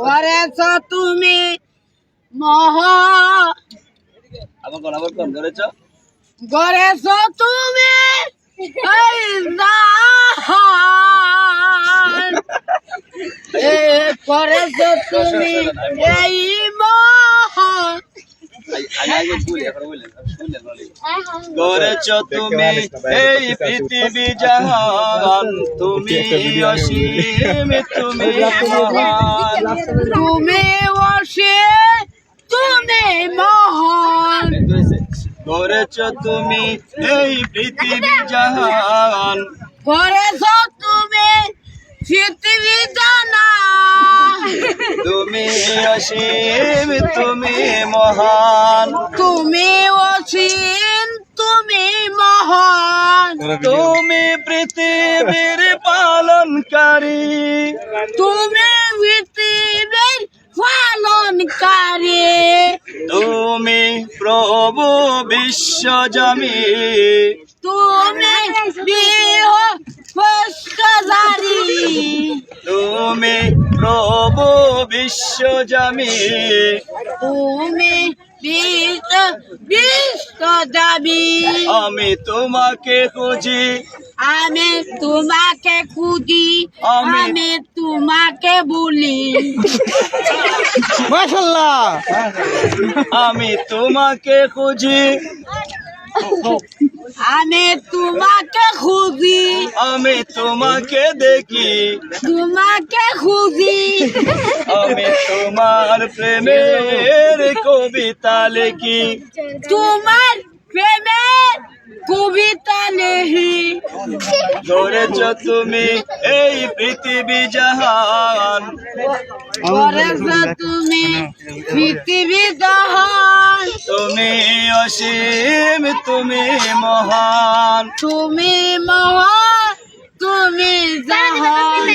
করেছ তুমি মহা। আবার কোন আবার কোন ধরেছ? করেছ তুমি করেছ তুমি এই করেছ তুমি এই পৃথিবী জাহান তুমি অসীম তুমি মহান। তুমি বসে তুমি মহান। করেছ তুমি এই পৃথিবী জাহান। করেছ তুমি পৃথিবী জানা তুমি অসীম তুমি মহান। তুমি অসীম তুমি মহান। তুমি পৃথিবীর পালনকারী। তুমি পৃথিবীর পালনকারী। তুমি প্রভু বিশ্বজামী তুমি বিশ্বজারি তুমি প্রভু বিশ্বজামী তুমি বিশ্ব বিশ্বজাবি আমি তোমাকে খুঁজি। আমি তোমাকে খুঁজি। আমি- তোমাকে বলি। আমি তোমাকে খুঁজি। আমি তোমাকে খুঁজি। আমি তোমাকে দেখি। তোমাকে খুঁজি। আমি তোমার প্রেমের কবিতা লিখি। তোমার প্রেমের কবিতা লেহি ধরেছ তুমি এই পৃথিবী জাহান। করেছ তুমি পৃথিবী জাহান তুমি অসীম তুমি মহান। তুমি মহান তুমি জাহান।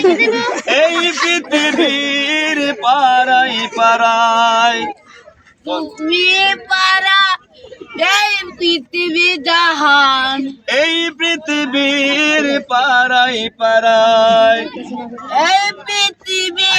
এই পৃথিবীর পাড়াই পাড়াই তুমি পারা এই পৃথিবী জাহান। এই পৃথিবীর পাড়াই পাড়াই এই পৃথিবী